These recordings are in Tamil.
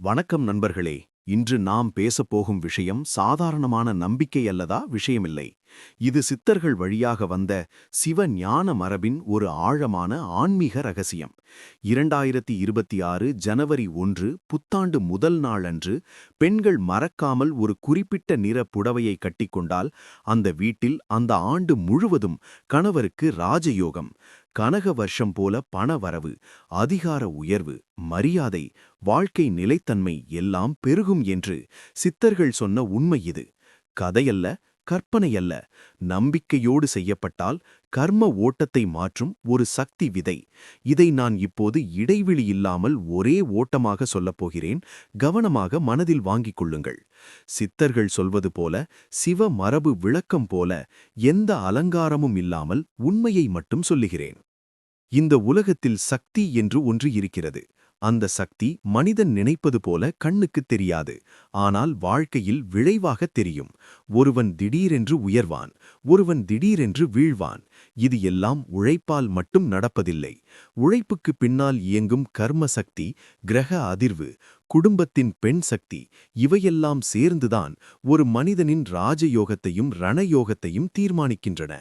வணக்கம் நண்பர்களே. இன்று நாம் பேசப்போகும் விஷயம் சாதாரணமான நம்பிக்கை அல்லதா விஷயமில்லை. இது சித்தர்கள் வழியாக வந்த சிவ ஞான மரபின் ஒரு ஆழமான ஆன்மீக ரகசியம். இரண்டாயிரத்தி இருபத்தி ஆறு ஜனவரி ஒன்று புத்தாண்டு முதல் நாளன்று பெண்கள் மறக்காமல் ஒரு குறிப்பிட்ட நிற புடவையை கட்டிக்கொண்டால் அந்த வீட்டில் அந்த ஆண்டு முழுவதும் கணவருக்கு ராஜயோகம் கனக வருஷம் போல பணவரவு அதிகார உயர்வு மரியாதை வாழ்க்கை நிலைத்தன்மை எல்லாம் பெருகும் என்று சித்தர்கள் சொன்ன உண்மை இது. கதையல்ல கற்பனையல்ல நம்பிக்கையோடு செய்யப்பட்டால் கர்ம ஓட்டத்தை மாற்றும் ஒரு சக்தி விதை. இதை நான் இப்போது இடைவெளி இல்லாமல் ஒரே ஓட்டமாக சொல்லப் போகிறேன். கவனமாக மனதில் வாங்கிக் கொள்ளுங்கள். சித்தர்கள் சொல்வது போல சிவ மரபு விளக்கம் போல எந்த அலங்காரமும் இல்லாமல் உண்மையை மட்டும் சொல்லுகிறேன். இந்த உலகத்தில் சக்தி என்று ஒன்று இருக்கிறது. அந்த சக்தி மனிதன் நினைப்பது போல கண்ணுக்குத் தெரியாது ஆனால் வாழ்க்கையில் விளைவாகத் தெரியும். ஒருவன் திடீரென்று உயர்வான் ஒருவன் திடீரென்று வீழ்வான். இது எல்லாம் உழைப்பால் மட்டும் நடப்பதில்லை. உழைப்புக்கு பின்னால் இயங்கும் கர்ம சக்தி கிரக அதிர்வு குடும்பத்தின் பெண் சக்தி இவையெல்லாம் சேர்ந்துதான் ஒரு மனிதனின் ராஜயோகத்தையும் ரணயோகத்தையும் தீர்மானிக்கின்றன.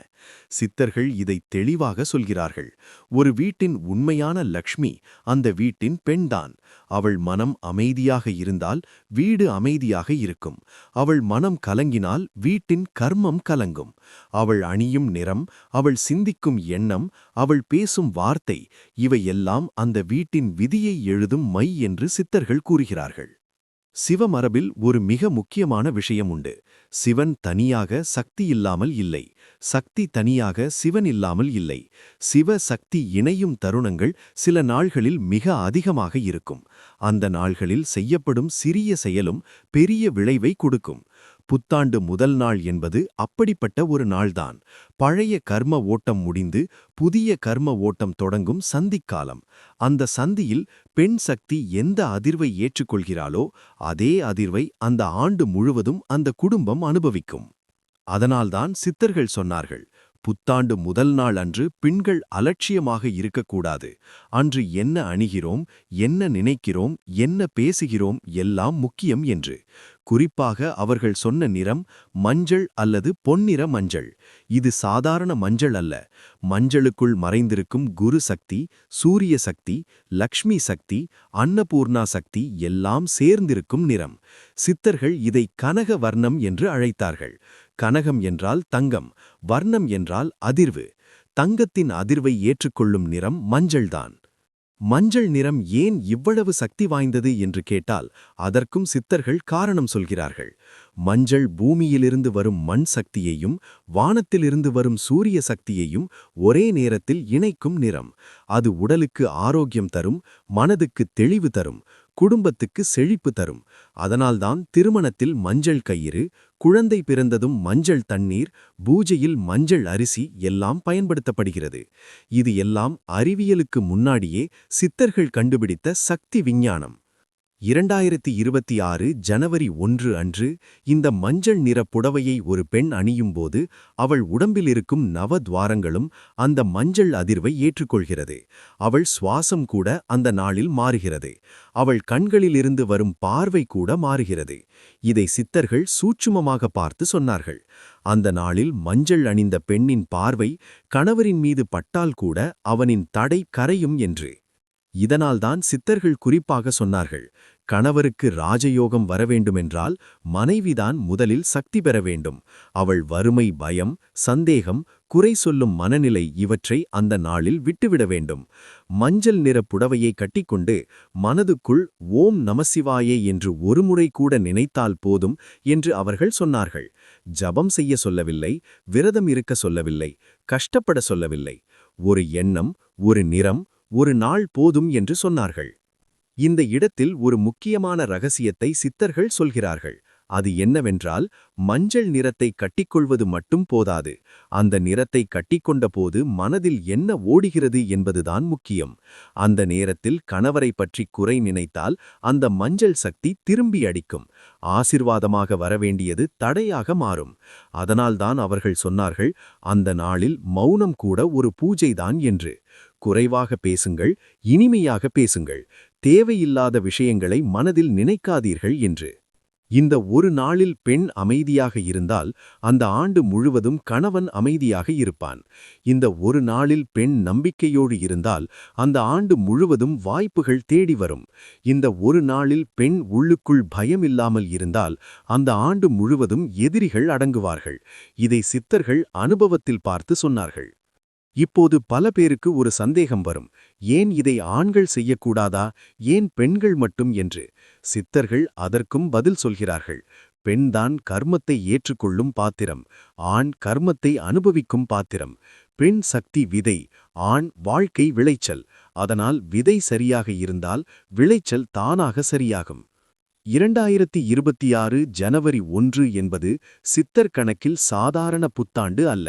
சித்தர்கள் இதை தெளிவாக சொல்கிறார்கள். ஒரு வீட்டின் உண்மையான லக்ஷ்மி அந்த வீட்டின் பெண்தான். அவள் மனம் அமைதியாக இருந்தால் வீடு அமைதியாக இருக்கும். அவள் மனம் கலங்கினால் வீட்டின் கர்மம் கலங்கும். அவள் அணியும் நிறம் அவள் சிந்திக்கும் எண்ணம் அவள் பேசும் வார்த்தை இவையெல்லாம் அந்த வீட்டின் விதியை எழுதும் மை என்று சித்தர்கள் கூறுகிறார்கள். சிவமரபில் ஒரு மிக முக்கியமான விஷயம் உண்டு சிவன் தனியாக சக்தி இல்லாமல் இல்லை. சக்தி தனியாக சிவன் இல்லாமல் இல்லை. சிவ சக்தி இணையும் தருணங்கள் சில நாள்களில் மிக அதிகமாக இருக்கும். அந்த நாள்களில் செய்யப்படும் சிறிய செயலும் பெரிய விளைவை கொடுக்கும். புத்தாண்டு முதல் நாள் என்பது அப்படிப்பட்ட ஒரு நாள்தான். பழைய கர்ம ஓட்டம் முடிந்து புதிய கர்ம ஓட்டம் தொடங்கும் சந்திக்காலம். அந்த சந்தியில் பெண் சக்தி எந்த அதிர்வை ஏற்றுக்கொள்கிறாளோ அதே அதிர்வை அந்த ஆண்டு முழுவதும் அந்த குடும்பம் அனுபவிக்கும். அதனால்தான் சித்தர்கள் சொன்னார்கள் புத்தாண்டு முதல் நாள் அன்று பெண்கள் அலட்சியமாக இருக்கக்கூடாது. அன்று என்ன அணிகிறோம் என்ன நினைக்கிறோம் என்ன பேசுகிறோம் எல்லாம் முக்கியம் என்று. குறிப்பாக அவர்கள் சொன்ன நிறம் மஞ்சள் அல்லது பொன்னிற மஞ்சள். இது சாதாரண மஞ்சள் அல்ல. மஞ்சளுக்குள் மறைந்திருக்கும் குரு சக்தி சூரிய சக்தி லக்ஷ்மி சக்தி அன்னபூர்ணா சக்தி எல்லாம் சேர்ந்திருக்கும் நிறம். சித்தர்கள் இதை கனக வர்ணம் என்று அழைத்தார்கள். கனகம் என்றால் தங்கம் வர்ணம் என்றால் அதிர்வு. தங்கத்தின் அதிர்வை ஏற்றுக்கொள்ளும் நிறம் மஞ்சள்தான். மஞ்சள் நிறம் ஏன் இவ்வளவு சக்தி வாய்ந்தது என்று கேட்டால் அதற்கும் சித்தர்கள் காரணம் சொல்கிறார்கள். மஞ்சள் பூமியிலிருந்து வரும் மண் சக்தியையும் வானத்திலிருந்து வரும் சூரிய சக்தியையும் ஒரே நேரத்தில் இணைக்கும் நிறம். அது உடலுக்கு ஆரோக்கியம் தரும் மனதுக்கு தெளிவு தரும் குடும்பத்துக்கு செழிப்பு தரும். அதனால்தான் திருமணத்தில் மஞ்சள் கயிறு குழந்தை பிறந்ததும் மஞ்சள் தண்ணீர் பூஜையில் மஞ்சள் அரிசி எல்லாம் பயன்படுத்தப்படுகிறது. இது எல்லாம் அறிவியலுக்கு முன்னாடியே சித்தர்கள் கண்டுபிடித்த சக்தி விஞ்ஞானம். இரண்டாயிரத்தி இருபத்தி ஆறு ஜனவரி ஒன்று அன்று இந்த மஞ்சள் நிற புடவையை ஒரு பெண் அணியும்போது அவள் உடம்பில் இருக்கும் நவ துவாரங்களும் அந்த மஞ்சள் அதிர்வை ஏற்றுக்கொள்கிறது. அவள் சுவாசம் கூட அந்த நாளில் மாறுகிறது. அவள் கண்களிலிருந்து வரும் பார்வை கூட மாறுகிறது. இதை சித்தர்கள் சூட்சுமமாக பார்த்து சொன்னார்கள். அந்த நாளில் மஞ்சள் அணிந்த பெண்ணின் பார்வை கணவரின் மீது பட்டால் கூட அவனின் தடை கரையும் என்று. இதனால்தான் சித்தர்கள் குறிப்பாக சொன்னார்கள் கணவருக்கு ராஜயோகம் வரவேண்டுமென்றால் மனைவிதான் முதலில் சக்தி பெற வேண்டும். அவள் வறுமை பயம் சந்தேகம் குறை சொல்லும் மனநிலை இவற்றை அந்த நாளில் விட்டுவிட வேண்டும். மஞ்சள் நிற புடவையை கட்டிக்கொண்டு மனதுக்குள் ஓம் நமசிவாயே என்று ஒருமுறை கூட நினைத்தால் போதும் என்று அவர்கள் சொன்னார்கள். ஜபம் செய்ய சொல்லவில்லை விரதம் இருக்க சொல்லவில்லை கஷ்டப்பட சொல்லவில்லை. ஒரு எண்ணம் ஒரு நிறம் ஒரு நாள் போதும் என்று சொன்னார்கள். இந்த இடத்தில் ஒரு முக்கியமான ரகசியத்தை சித்தர்கள் சொல்கிறார்கள். அது என்னவென்றால் மஞ்சள் நிறத்தை கட்டிக்கொள்வது மட்டும் போதாது. அந்த நிறத்தை கட்டிக்கொண்ட போது மனதில் என்ன ஓடுகிறது என்பதுதான் முக்கியம். அந்த நேரத்தில் கணவரை பற்றி குறை நினைத்தால் அந்த மஞ்சள் சக்தி திரும்பி அடிக்கும். ஆசிர்வாதமாக வரவேண்டியது தடையாக மாறும். அதனால்தான் அவர்கள் சொன்னார்கள் அந்த நாளில் மௌனம் கூட ஒரு பூஜைதான் என்று. குறைவாக பேசுங்கள் இனிமையாக பேசுங்கள். தேவையில்லாத விஷயங்களை மனதில் நினைக்காதீர்கள் என்று. இந்த ஒரு நாளில் பெண் அமைதியாக இருந்தால் அந்த ஆண்டு முழுவதும் கணவன் அமைதியாக இருப்பான். இந்த ஒரு நாளில் பெண் நம்பிக்கையோடு இருந்தால் அந்த ஆண்டு முழுவதும் வாய்ப்புகள் தேடி வரும். இந்த ஒரு நாளில் பெண் உள்ளுக்குள் பயமில்லாமல் இருந்தால் அந்த ஆண்டு முழுவதும் எதிரிகள் அடங்குவார்கள். இதை சித்தர்கள் அனுபவத்தில் பார்த்து சொன்னார்கள். இப்போது பல பேருக்கு ஒரு சந்தேகம் வரும். ஏன் இதை ஆண்கள் செய்யக்கூடாதா? ஏன் பெண்கள் மட்டும் என்று? சித்தர்கள் அதற்கும் பதில் சொல்கிறார்கள். பெண்தான் கர்மத்தை ஏற்றுக்கொள்ளும் பாத்திரம் ஆண் கர்மத்தை அனுபவிக்கும் பாத்திரம். பெண் சக்தி விதை ஆண் வாழ்க்கை விளைச்சல். அதனால் விதை சரியாக இருந்தால் விளைச்சல் தானாக சரியாகும். இரண்டாயிரத்தி இருபத்தி ஆறு ஜனவரி ஒன்று என்பது சித்தர் கணக்கில் சாதாரண புத்தாண்டு அல்ல.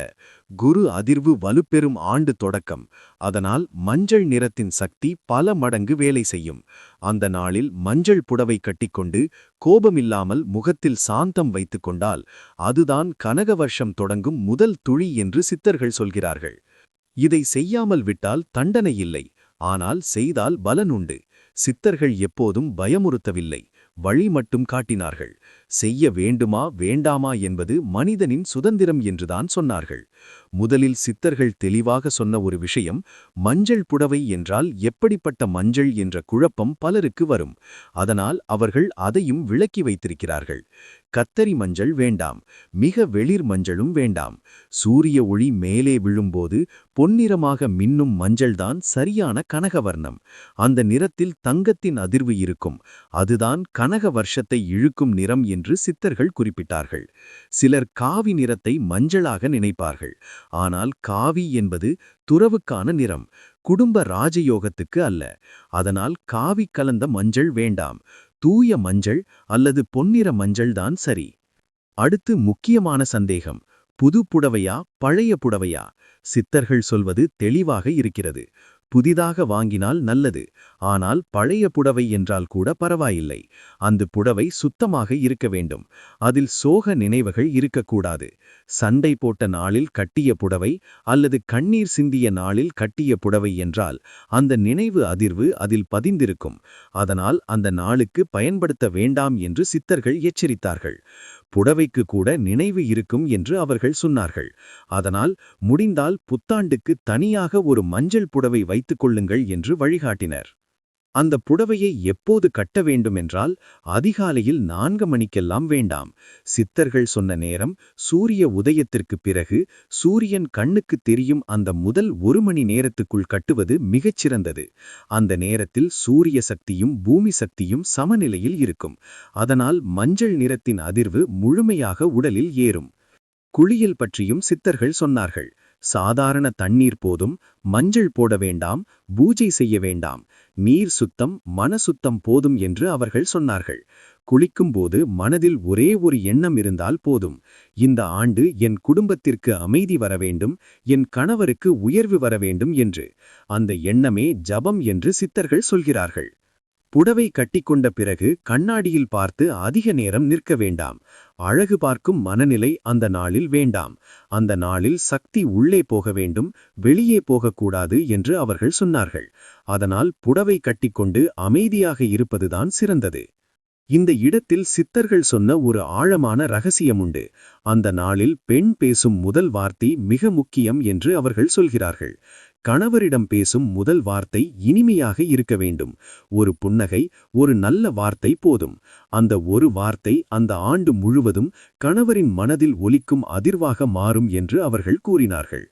குரு அதிர்வு வலுப்பெறும் ஆண்டு தொடக்கம். அதனால் மஞ்சள் நிறத்தின் சக்தி பல மடங்கு வேலை செய்யும். அந்த நாளில் மஞ்சள் புடவை கட்டிக்கொண்டு கோபமில்லாமல் முகத்தில் சாந்தம் வைத்துக் கொண்டால் அதுதான் கனக வருஷம் தொடங்கும் முதல் துளி என்று சித்தர்கள் சொல்கிறார்கள். இதை செய்யாமல் விட்டால் தண்டனை இல்லை. ஆனால் செய்தால் பலன் உண்டு. சித்தர்கள் எப்போதும் பயமுறுத்தவில்லை. வழி மட்டும் காட்டினார்கள். செய்ய வேண்டுமா வேண்டாமா என்பது மனிதனின் சுதந்திரம் என்றுதான் சொன்னார்கள். முதலில் சித்தர்கள் தெளிவாக சொன்ன ஒரு விஷயம் மஞ்சள் புடவை என்றால் எப்படிப்பட்ட மஞ்சள் என்ற குழப்பம் பலருக்கு வரும். அதனால் அவர்கள் அதையும் விளக்கி வைத்திருக்கிறார்கள். கத்தரி மஞ்சள் வேண்டாம் மிக வெளிர் மஞ்சளும் வேண்டாம். சூரிய ஒளி மேலே விழும்போது பொன்னிறமாக மின்னும் மஞ்சள்தான் சரியான கனகவர்ணம். அந்த நிறத்தில் தங்கத்தின் அதிர்வு இருக்கும். அதுதான் கனக வருஷத்தை இழுக்கும் நிறம் என்று சித்தர்கள் குறிப்பிட்டார்கள். சிலர் காவி நிறத்தை மஞ்சளாக நினைப்பார்கள். ஆனால் காவி என்பது துறவுக்கான நிறம் குடும்ப ராஜயோகத்துக்கு அல்ல. அதனால் காவி கலந்த மஞ்சள் வேண்டாம். தூய மஞ்சள் அல்லது பொன்னிற மஞ்சள்தான் சரி. அடுத்து முக்கியமான சந்தேகம் புது புடவையா பழைய புடவையா? சித்தர்கள் சொல்வது தெளிவாக இருக்கிறது. புதிதாக வாங்கினால் நல்லது. ஆனால் பழைய புடவை என்றால் கூட பரவாயில்லை. அந்த புடவை சுத்தமாக இருக்க வேண்டும். அதில் சோக நினைவுகள் இருக்கக்கூடாது. சண்டை போட்ட நாளில் கட்டிய புடவை அல்லது கண்ணீர் சிந்திய நாளில் கட்டிய புடவை என்றால் அந்த நினைவு அதிர்வு அதில் பதிந்திருக்கும். அதனால் அந்த நாளுக்கு பயன்படுத்த வேண்டாம் என்று சித்தர்கள் எச்சரித்தார்கள். புடவைக்கு கூட நினைவு இருக்கும் என்று அவர்கள் சொன்னார்கள். அதனால் முடிந்தால் புத்தாண்டுக்கு தனியாக ஒரு மஞ்சள் புடவை வைத்துக் கொள்ளுங்கள் என்று வழிகாட்டினர். அந்த புடவையை எப்போது கட்ட வேண்டுமென்றால் அதிகாலையில் நான்கு மணிக்கெல்லாம் வேண்டாம். சித்தர்கள் சொன்ன நேரம் சூரிய உதயத்திற்கு பிறகு சூரியன் கண்ணுக்கு தெரியும் அந்த முதல் ஒரு மணி நேரத்துக்குள் கட்டுவது மிகச்சிறந்தது. அந்த நேரத்தில் சூரிய சக்தியும் பூமி சக்தியும் சமநிலையில் இருக்கும். அதனால் மஞ்சள் நிறத்தின் அதிர்வு முழுமையாக உடலில் ஏறும். குளியல் பற்றியும் சித்தர்கள் சொன்னார்கள். சாதாரண தண்ணீர் போதும் மஞ்சள் போட வேண்டாம் பூஜை செய்ய வேண்டாம் நீர் சுத்தம் மன சுத்தம் போதும் என்று அவர்கள் சொன்னார்கள். குளிக்கும்போது மனதில் ஒரே ஒரு எண்ணம் இருந்தால் போதும். இந்த ஆண்டு என் குடும்பத்திற்கு அமைதி வர வேண்டும் என் கணவருக்கு உயர்வு வர வேண்டும் என்று. அந்த எண்ணமே ஜபம் என்று சித்தர்கள் சொல்கிறார்கள். புடவை கட்டிக்கொண்ட பிறகு கண்ணாடியில் பார்த்து அதிக நேரம் நிற்க வேண்டாம். அழகு பார்க்கும் மனநிலை அந்த நாளில் வேண்டாம். அந்த நாளில் சக்தி உள்ளே போக வேண்டும் வெளியே போகக்கூடாது என்று அவர்கள் சொன்னார்கள். அதனால் புடவை கட்டிக்கொண்டு அமைதியாக இருப்பதுதான் சிறந்தது. இந்த இடத்தில் சித்தர்கள் சொன்ன ஒரு ஆழமான ரகசியம் உண்டு அந்த நாளில் பெண் பேசும் முதல் வார்த்தை மிக முக்கியம் என்று அவர்கள் சொல்கிறார்கள். கணவரிடம் பேசும் முதல் வார்த்தை இனிமையாக இருக்க வேண்டும். ஒரு புன்னகை ஒரு நல்ல வார்த்தை போதும். அந்த ஒரு வார்த்தை அந்த ஆண்டு முழுவதும் கணவரின் மனதில் ஒலிக்கும் அதிர்வாக மாறும் என்று அவர்கள் கூறினார்கள்.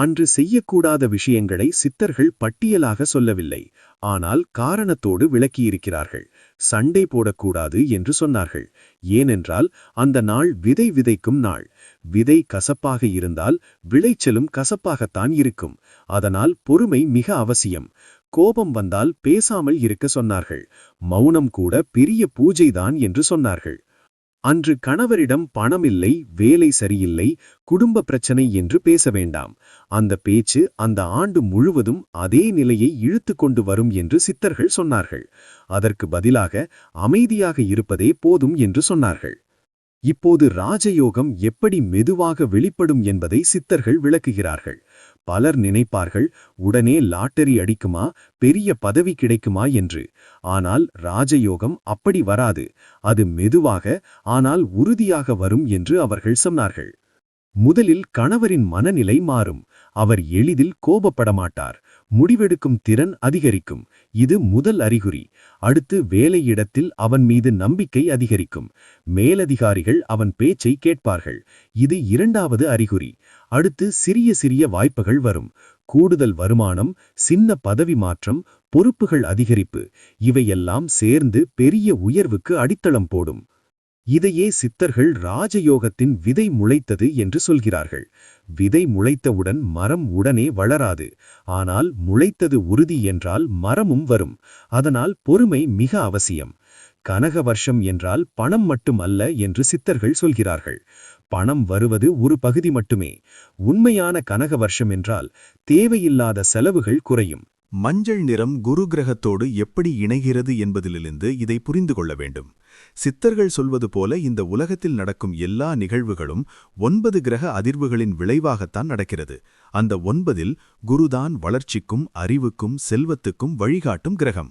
அன்று செய்யக்கூடாத விஷயங்களை சித்தர்கள் பட்டியலாக சொல்லவில்லை. ஆனால் காரணத்தோடு விளக்கியிருக்கிறார்கள். சண்டை போடக்கூடாது என்று சொன்னார்கள். ஏனென்றால் அந்த நாள் விதை விதைக்கும் நாள். விதை கசப்பாக இருந்தால் விளைச்சலும் கசப்பாகத்தான் இருக்கும். அதனால் பொறுமை மிக அவசியம். கோபம் வந்தால் பேசாமல் இருக்க சொன்னார்கள். மௌனம் கூட பெரிய பூஜைதான் என்று சொன்னார்கள். அன்று கணவரிடம் பணமில்லை வேலை சரியில்லை குடும்ப பிரச்சனை என்று பேச வேண்டாம். அந்த பேச்சு அந்த ஆண்டு முழுவதும் அதே நிலையை இழுத்து கொண்டு வரும் என்று சித்தர்கள் சொன்னார்கள். அதற்கு பதிலாக அமைதியாக இருப்பதே போதும் என்று சொன்னார்கள். இப்போது ராஜயோகம் எப்படி மெதுவாக வெளிப்படும் என்பதை சித்தர்கள் விளக்குகிறார்கள். பலர் நினைப்பார்கள் உடனே லாட்டரி அடிக்குமா? பெரிய பதவி கிடைக்குமா? என்று. ஆனால் ராஜயோகம் அப்படி வராது. அது மெதுவாக ஆனால் உறுதியாக வரும் என்று அவர்கள் சொன்னார்கள். முதலில் கணவரின் மனநிலை மாறும். அவர் எளிதில் கோபப்படமாட்டார். முடிவெடுக்கும் திறன் அதிகரிக்கும். இது முதல் அறிகுறி. அடுத்து வேலையிடத்தில் அவன் மீது நம்பிக்கை அதிகரிக்கும். மேலதிகாரிகள் அவன் பேச்சை கேட்பார்கள். இது இரண்டாவது அறிகுறி. அடுத்து சிறிய சிறிய வாய்ப்புகள் வரும். கூடுதல் வருமானம் சின்ன பதவி மாற்றம் பொறுப்புகள் அதிகரிப்பு. இவையெல்லாம் சேர்ந்து பெரிய உயர்வுக்கு அடித்தளம் போடும். இதையே சித்தர்கள் ராஜயோகத்தின் விதை முளைத்தது என்று சொல்கிறார்கள். விதை முளைத்தவுடன் மரம் உடனே வளராது. ஆனால் முளைத்தது உறுதி என்றால் மரமும் வரும். அதனால் பொறுமை மிக அவசியம். கனக வருஷம் என்றால் பணம் மட்டும் அல்ல என்று சித்தர்கள் சொல்கிறார்கள். பணம் வருவது ஒரு பகுதி மட்டுமே. உண்மையான கனக வருஷம் என்றால் தேவையில்லாத செலவுகள் குறையும். மஞ்சள் நிறம் குரு கிரகத்தோடு எப்படி இணைகிறது என்பதிலிருந்து இதை புரிந்து கொள்ள வேண்டும். சித்தர்கள் சொல்வது போல இந்த உலகத்தில் நடக்கும் எல்லா நிகழ்வுகளும் ஒன்பது கிரக அதிர்வுகளின் விளைவாகத்தான் நடக்கிறது. அந்த ஒன்பதில் குருதான் வளர்ச்சிக்கும் அறிவுக்கும் செல்வத்துக்கும் வழிகாட்டும் கிரகம்.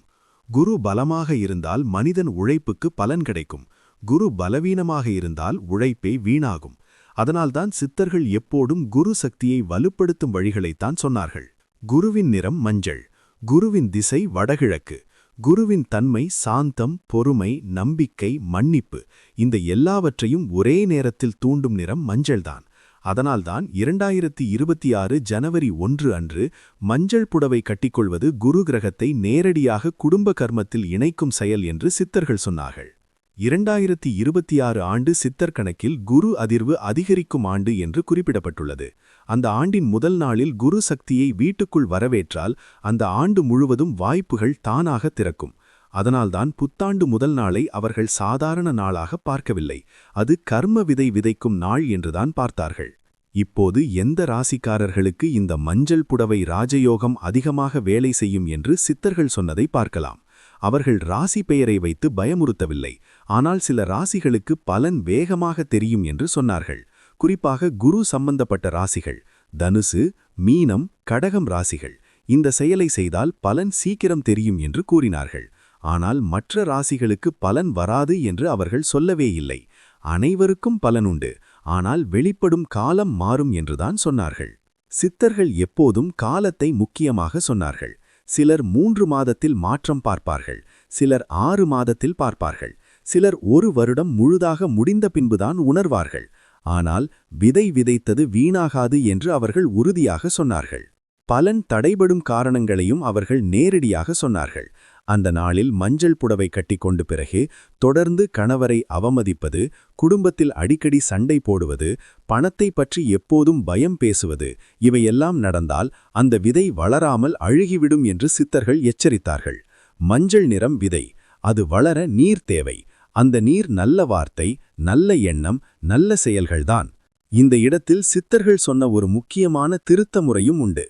குரு பலமாக இருந்தால் மனிதன் உழைப்புக்கு பலன் கிடைக்கும். குரு பலவீனமாக இருந்தால் உழைப்பே வீணாகும். அதனால்தான் சித்தர்கள் எப்போதும் குரு சக்தியை வலுப்படுத்தும் வழிகளைத்தான் சொன்னார்கள். குருவின் நிறம் மஞ்சள். குருவின் திசை வடகிழக்கு. குருவின் தன்மை சாந்தம் பொறுமை நம்பிக்கை மன்னிப்பு. இந்த எல்லாவற்றையும் ஒரே நேரத்தில் தூண்டும் நிறம் மஞ்சள்தான். அதனால்தான் இரண்டாயிரத்தி இருபத்தி ஆறு ஜனவரி ஒன்று அன்று மஞ்சள் புடவை கட்டிக்கொள்வது குரு கிரகத்தை நேரடியாக குடும்ப கர்மத்தில் இணைக்கும் செயல் என்று சித்தர்கள் சொன்னார்கள். இரண்டாயிரத்தி இருபத்தி ஆறு ஆண்டு சித்தர் கணக்கில் குரு அதிர்வு அதிகரிக்கும் ஆண்டு என்று குறிப்பிடப்பட்டுள்ளது. அந்த ஆண்டின் முதல் நாளில் குரு சக்தியை வீட்டுக்குள் வரவேற்றால் அந்த ஆண்டு முழுவதும் வாய்ப்புகள் தானாக திறக்கும். அதனால்தான் புத்தாண்டு முதல் நாளை அவர்கள் சாதாரண நாளாக பார்க்கவில்லை. அது கர்ம விதை விதைக்கும் நாள் என்றுதான் பார்த்தார்கள். இப்போது எந்த ராசிக்காரர்களுக்கு இந்த மஞ்சள் புடவை ராஜயோகம் அதிகமாக வேலை செய்யும் என்று சித்தர்கள் சொன்னதை பார்க்கலாம். அவர்கள் ராசி பெயரை வைத்து பயமுறுத்தவில்லை. ஆனால் சில ராசிகளுக்கு பலன் வேகமாக தெரியும் என்று சொன்னார்கள். குறிப்பாக குரு சம்பந்தப்பட்ட ராசிகள் தனுசு மீனம் கடகம் ராசிகள். இந்த செயலை செய்தால் பலன் சீக்கிரம் தெரியும் என்று கூறினார்கள். ஆனால் மற்ற ராசிகளுக்கு பலன் வராது என்று அவர்கள் சொல்லவே இல்லை. அனைவருக்கும் பலன் உண்டு. ஆனால் வெளிப்படும் காலம் மாறும் என்றுதான் சொன்னார்கள். சித்தர்கள் எப்போதும் காலத்தை முக்கியமாக சொன்னார்கள். சிலர் மூன்று மாதத்தில் மாற்றம் பார்ப்பார்கள். சிலர் ஆறு மாதத்தில் பார்ப்பார்கள். சிலர் ஒரு வருடம் முழுதாக முடிந்த பின்புதான் உணர்வார்கள். ஆனால் விதை விதைத்தது வீணாகாது என்று அவர்கள் உறுதியாக சொன்னார்கள். பலன் தடைபடும் காரணங்களையும் அவர்கள் நேரடியாக சொன்னார்கள். அந்த நாளில் மஞ்சள் புடவை கட்டிக்கொண்டு பிறகு தொடர்ந்து கணவரை அவமதிப்பது குடும்பத்தில் அடிக்கடி சண்டை போடுவது பணத்தை பற்றி எப்போதும் பயம் பேசுவது இவையெல்லாம் நடந்தால் அந்த விதை வளராமல் அழுகிவிடும் என்று சித்தர்கள் எச்சரித்தார்கள். மஞ்சள் நிறம் விதை அது வளர நீர் தேவை அந்த நீர் நல்ல வார்த்தை நல்ல எண்ணம் நல்ல செயல்கள்தான். இந்த இடத்தில் சித்தர்கள் சொன்ன ஒரு முக்கியமான திருத்த முறையும் உண்டு.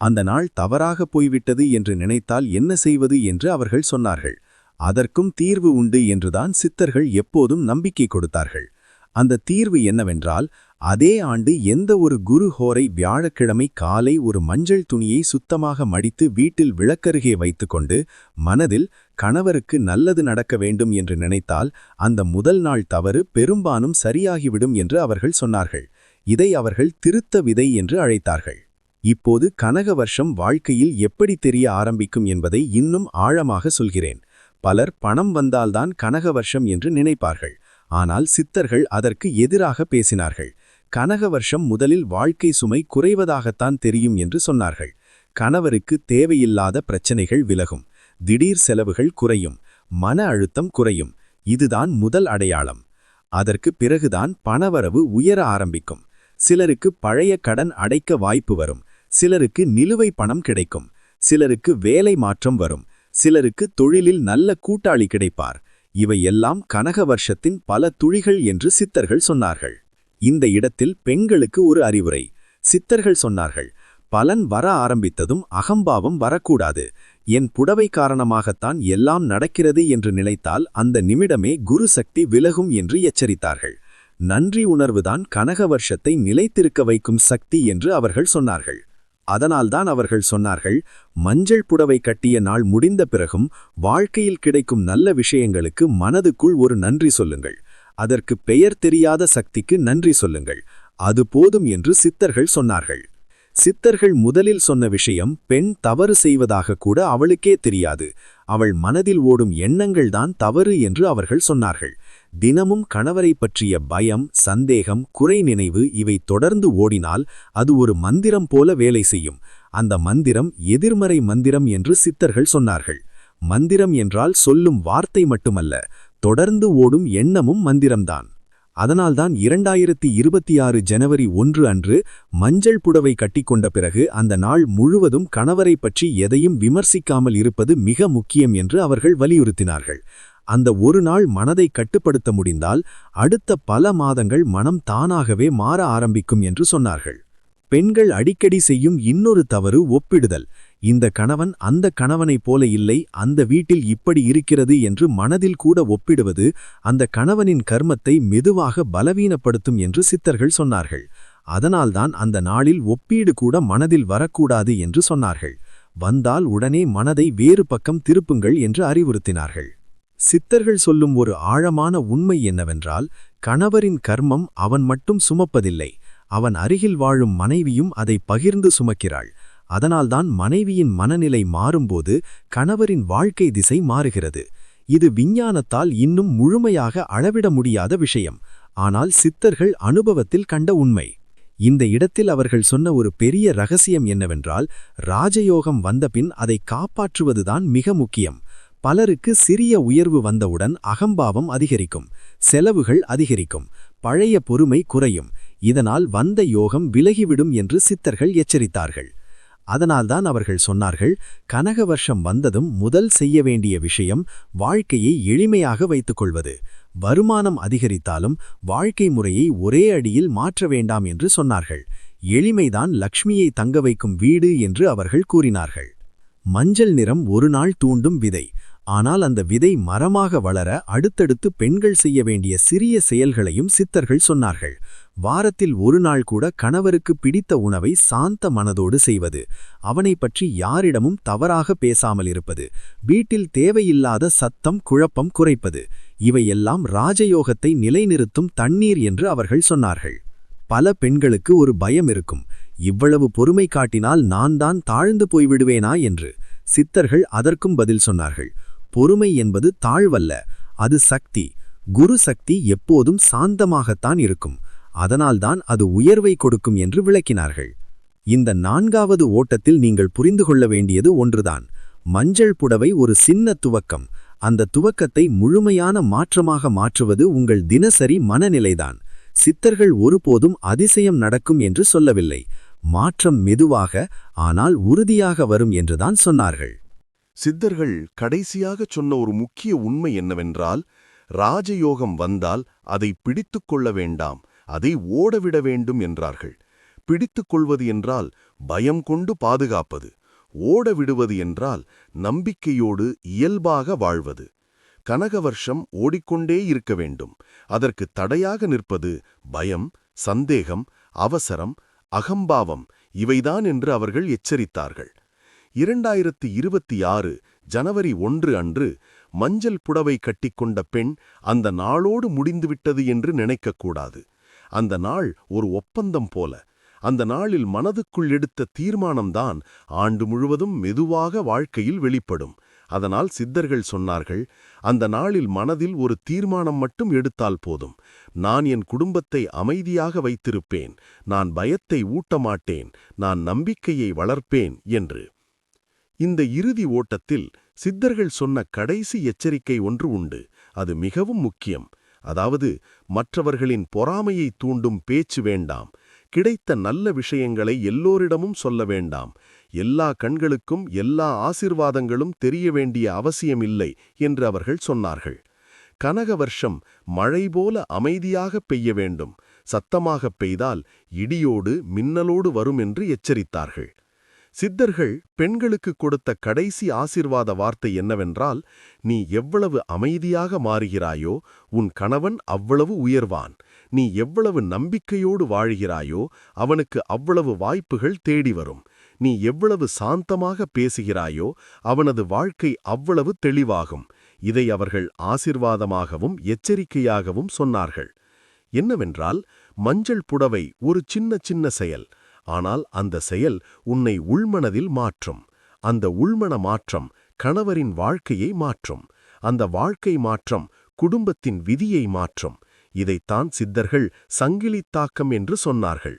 அந்த நாள் தவறாக போய்விட்டது என்று நினைத்தால் என்ன செய்வது என்று அவர்கள் சொன்னார்கள். அதற்கும் தீர்வு உண்டு என்றுதான் சித்தர்கள் எப்போதும் நம்பிக்கை கொடுத்தார்கள். அந்த தீர்வு என்னவென்றால் அதே ஆண்டு எந்த ஒரு குரு ஹோரை வியாழக்கிழமை காலை ஒரு மஞ்சள் துணியை சுத்தமாக மடித்து வீட்டில் விளக்கருகே வைத்துக்கொண்டு மனதில் கணவருக்கு நல்லது நடக்க வேண்டும் என்று நினைத்தால் அந்த முதல் நாள் தவறு பெரும்பாலும் சரியாகிவிடும் என்று அவர்கள் சொன்னார்கள். இதை அவர்கள் திருத்த விதை என்று அழைத்தார்கள். இப்போது கனக வருஷம் வாழ்க்கையில் எப்படி தெரிய ஆரம்பிக்கும் என்பதை இன்னும் ஆழமாக சொல்கிறேன். பலர் பணம் வந்தால்தான் கனக வருஷம் என்று நினைப்பார்கள். ஆனால் சித்தர்கள் அதற்கு எதிராக பேசினார்கள். கனக வருஷம் முதலில் வாழ்க்கை சுமை குறைவதாகத்தான் தெரியும் என்று சொன்னார்கள். கணவருக்கு தேவையில்லாத பிரச்சனைகள் விலகும். திடீர் செலவுகள் குறையும் மன அழுத்தம் குறையும். இதுதான் முதல் அடையாளம். அதற்கு பிறகுதான் பணவரவு உயர ஆரம்பிக்கும். சிலருக்கு பழைய கடன் அடைக்க வாய்ப்பு வரும். சிலருக்கு நிலுவை பணம் கிடைக்கும். சிலருக்கு வேலை மாற்றம் வரும். சிலருக்கு தொழிலில் நல்ல கூட்டாளி கிடைப்பார். இவையெல்லாம் கனக வருஷத்தின் பல துளிகள் என்று சித்தர்கள் சொன்னார்கள். இந்த இடத்தில் பெண்களுக்கு ஒரு அறிவுரை. சித்தர்கள் சொன்னார்கள் பலன் வர ஆரம்பித்ததும் அகம்பாவம் வரக்கூடாது. என் புடவை காரணமாகத்தான் எல்லாம் நடக்கிறது என்று நினைத்தால் அந்த நிமிடமே குரு சக்தி விலகும் என்று எச்சரித்தார்கள். நன்றி உணர்வுதான் கனக வருஷத்தை நிலைத்திருக்க வைக்கும் சக்தி என்று அவர்கள் சொன்னார்கள். அதனால்தான் அவர்கள் சொன்னார்கள் மஞ்சள் புடவை கட்டிய நாள் முடிந்த பிறகும் வாழ்க்கையில் கிடைக்கும் நல்ல விஷயங்களுக்கு மனதுக்குள் ஒரு நன்றி சொல்லுங்கள். அதற்கு பெயர் தெரியாத சக்திக்கு நன்றி சொல்லுங்கள். அது போதும் என்று சித்தர்கள் சொன்னார்கள். சித்தர்கள் முதலில் சொன்ன விஷயம் பெண் தவறு செய்வதாக கூட அவளுக்கே தெரியாது. அவள் மனதில் ஓடும் எண்ணங்கள்தான் தவறு என்று அவர்கள் சொன்னார்கள். தினமும் கணவரை பற்றிய பயம் சந்தேகம் குறை நினைவு இவை தொடர்ந்து ஓடினால் அது ஒரு மந்திரம் போல வேலை செய்யும். அந்த மந்திரம் எதிர்மறை மந்திரம் என்று சித்தர்கள் சொன்னார்கள். மந்திரம் என்றால் சொல்லும் வார்த்தை மட்டுமல்ல தொடர்ந்து ஓடும் எண்ணமும் மந்திரம்தான். அதனால்தான் இரண்டாயிரத்தி இருபத்தி ஆறு ஜனவரி ஒன்று அன்று மஞ்சள் புடவை கட்டிக்கொண்ட பிறகு அந்த நாள் முழுவதும் கணவரை பற்றி எதையும் விமர்சிக்காமல் இருப்பது மிக முக்கியம் என்று அவர்கள் வலியுறுத்தினார்கள். அந்த ஒரு நாள் மனதை கட்டுப்படுத்த முடிந்தால் அடுத்த பல மாதங்கள் மனம் தானாகவே மாற ஆரம்பிக்கும் என்று சொன்னார்கள். பெண்கள் அடிக்கடி செய்யும் இன்னொரு தவறு ஒப்பிடுதல். இந்த கணவன் அந்த கணவனைப் போல இல்லை அந்த வீட்டில் இப்படி இருக்கிறது என்று மனதில் கூட ஒப்பிடுவது அந்த கணவனின் கர்மத்தை மெதுவாக பலவீனப்படுத்தும் என்று சித்தர்கள் சொன்னார்கள். அதனால்தான் அந்த நாளில் ஒப்பீடு கூட மனதில் வரக்கூடாது என்று சொன்னார்கள். வந்தால் உடனே மனதை வேறு பக்கம் திருப்புங்கள் என்று அறிவுறுத்தினார்கள். சித்தர்கள் சொல்லும் ஒரு ஆழமான உண்மை என்னவென்றால் கணவரின் கர்மம் அவன் மட்டும் சுமப்பதில்லை. அவன் அருகில் வாழும் மனைவியும் அதை பகிர்ந்து சுமக்கிறாள். அதனால்தான் மனைவியின் மனநிலை மாறும்போது கணவரின் வாழ்க்கை திசை மாறுகிறது. இது விஞ்ஞானத்தால் இன்னும் முழுமையாக அளவிட முடியாத விஷயம். ஆனால் சித்தர்கள் அனுபவத்தில் கண்ட உண்மை. இந்த இடத்தில் அவர்கள் சொன்ன ஒரு பெரிய ரகசியம் என்னவென்றால் ராஜயோகம் வந்தபின் அதை காப்பாற்றுவதுதான் மிக முக்கியம். பலருக்கு சிறிய உயர்வு வந்தவுடன் அகம்பாவம் அதிகரிக்கும். செலவுகள் அதிகரிக்கும். பழைய பொறுமை குறையும். இதனால் வந்த யோகம் விலகிவிடும் என்று சித்தர்கள் எச்சரித்தார்கள். அதனால்தான் அவர்கள் சொன்னார்கள் கனக வருஷம் வந்ததும் முதல் செய்ய வேண்டிய விஷயம் வாழ்க்கையை எளிமையாக வைத்துக் கொள்வது வருமானம் அதிகரித்தாலும் வாழ்க்கை முறையை ஒரே அடியில் மாற்ற வேண்டாம் என்று சொன்னார்கள். எளிமைதான் லக்ஷ்மியை தங்க வைக்கும் வீடு என்று அவர்கள் கூறினார்கள். மஞ்சள் நிறம் ஒரு நாள் தூண்டும் விதை. ஆனால் அந்த விதை மரமாக வளர அடுத்தடுத்து பெண்கள் செய்ய வேண்டிய சிறிய செயல்களையும் சித்தர்கள் சொன்னார்கள். வாரத்தில் ஒரு நாள் கூட கணவருக்கு பிடித்த உணவை சாந்த மனதோடு செய்வது அவனை பற்றி யாரிடமும் தவறாக பேசாமல் இருப்பது வீட்டில் தேவையில்லாத சத்தம் குழப்பம் குறைப்பது இவையெல்லாம் ராஜயோகத்தை நிலைநிறுத்தும் தண்ணீர் என்று அவர்கள் சொன்னார்கள். பல பெண்களுக்கு ஒரு பயம் இருக்கும் இவ்வளவு பொறுமை காட்டினால் நான் தான் தாழ்ந்து போய்விடுவேனா? என்று. சித்தர்கள் அதற்கும் பதில் சொன்னார்கள் பொறுமை என்பது தாழ்வல்ல அது சக்தி. குரு சக்தி எப்போதும் சாந்தமாகத்தான் இருக்கும். அதனால்தான் அது உயர்வை கொடுக்கும் என்று விளக்கினார்கள். இந்த நான்காவது ஓட்டத்தில் நீங்கள் புரிந்து கொள்ள வேண்டியது ஒன்றுதான். மஞ்சள் புடவை ஒரு சின்ன துவக்கம். அந்த துவக்கத்தை முழுமையான மாற்றமாக மாற்றுவது உங்கள் தினசரி மனநிலைதான். சித்தர்கள் ஒருபோதும் அதிசயம் நடக்கும் என்று சொல்லவில்லை. மாற்றம் மெதுவாக ஆனால் உறுதியாக வரும் என்றுதான் சொன்னார்கள். சித்தர்கள் கடைசியாகச் சொன்ன ஒரு முக்கிய உண்மை என்னவென்றால் ராஜயோகம் வந்தால் அதை பிடித்துக் கொள்ள வேண்டாம் அதை ஓடவிட வேண்டும் என்றார்கள். பிடித்துக் கொள்வது என்றால் பயம் கொண்டு பாதுகாப்பது ஓட விடுவது என்றால் நம்பிக்கையோடு இயல்பாக வாழ்வது. கனகவர்ஷம் ஓடிக்கொண்டே இருக்க வேண்டும் அதற்கு தடையாக நிற்பது பயம் சந்தேகம் அவசரம் அகம்பாவம் இவைதான் என்று அவர்கள் எச்சரித்தார்கள். இரண்டாயிரத்து இருபத்தி ஆறு ஜனவரி ஒன்று அன்று மஞ்சள் புடவை கட்டிக்கொண்ட பெண் அந்த நாளோடு முடிந்துவிட்டது என்று நினைக்கக்கூடாது அந்த நாள் ஒரு ஒப்பந்தம் போல. அந்த நாளில் மனதுக்குள் எடுத்த தீர்மானம்தான் ஆண்டு முழுவதும் மெதுவாக வாழ்க்கையில் வெளிப்படும். அதனால் சித்தர்கள் சொன்னார்கள் அந்த நாளில் மனதில் ஒரு தீர்மானம் மட்டும் எடுத்தால் போதும். நான் என் குடும்பத்தை அமைதியாக வைத்திருப்பேன். நான் பயத்தை ஊட்டமாட்டேன். நான் நம்பிக்கையை வளர்ப்பேன் என்று. இந்த இறுதி ஓட்டத்தில் சித்தர்கள் சொன்ன கடைசி எச்சரிக்கை ஒன்று உண்டு. அது மிகவும் முக்கியம். அதாவது மற்றவர்களின் பொறாமையை தூண்டும் பேச்சு வேண்டாம். கிடைத்த நல்ல விஷயங்களை எல்லோரிடமும் சொல்ல வேண்டாம். எல்லா கண்களுக்கும் எல்லா ஆசிர்வாதங்களும் தெரிய வேண்டிய அவசியமில்லை என்று அவர்கள் சொன்னார்கள். கனக வருஷம் மழை போல அமைதியாக பெய்ய வேண்டும். சத்தமாகப் பெய்தால் இடியோடு மின்னலோடு வரும் என்று எச்சரித்தார்கள். சித்தர்கள் பெண்களுக்கு கொடுத்த கடைசி ஆசிர்வாத வார்த்தை என்னவென்றால் நீ எவ்வளவு அமைதியாக மாறுகிறாயோ உன் கணவன் அவ்வளவு உயர்வான். நீ எவ்வளவு நம்பிக்கையோடு வாழ்கிறாயோ அவனுக்கு அவ்வளவு வாய்ப்புகள் தேடி வரும். நீ எவ்வளவு சாந்தமாக பேசுகிறாயோ அவனது வாழ்க்கை அவ்வளவு தெளிவாகும். இதை அவர்கள் ஆசிர்வாதமாகவும் எச்சரிக்கையாகவும் சொன்னார்கள். என்னவென்றால் மஞ்சள் புடவை ஒரு சின்ன சின்ன செயல். ஆனால் அந்த செயல் உன்னை உள்மனதில் மாற்றும். அந்த உள்மன மாற்றம் கணவரின் வாழ்க்கையை மாற்றும். அந்த வாழ்க்கை மாற்றம் குடும்பத்தின் விதியை மாற்றும். இதைத்தான் சித்தர்கள் சங்கிலித் தாக்கம் என்று சொன்னார்கள்.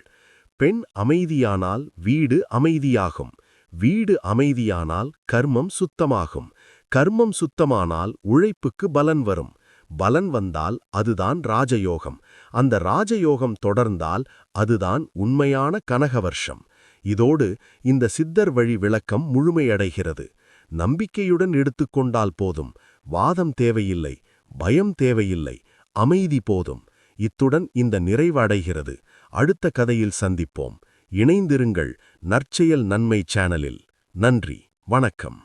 பெண் அமைதியானால் வீடு அமைதியாகும். வீடு அமைதியானால் கர்மம் சுத்தமாகும். கர்மம் சுத்தமானால் உழைப்புக்கு பலன் வரும். பலன் வந்தால் அதுதான் ராஜயோகம். அந்த ராஜயோகம் தொடர்ந்தால் அதுதான் உண்மையான கனகவர்ஷம் இதோடு இந்த சித்தர் வழி விளக்கம் முழுமையடைகிறது. நம்பிக்கையுடன் எடுத்துக்கொண்டால் போதும். வாதம் தேவையில்லை. பயம் தேவையில்லை. அமைதி போதும். இத்துடன் இந்த நிறைவடைகிறது அடுத்த கதையில் சந்திப்போம். இணைந்திருங்கள். நற்செயல் நன்மை சேனலில். நன்றி. வணக்கம்.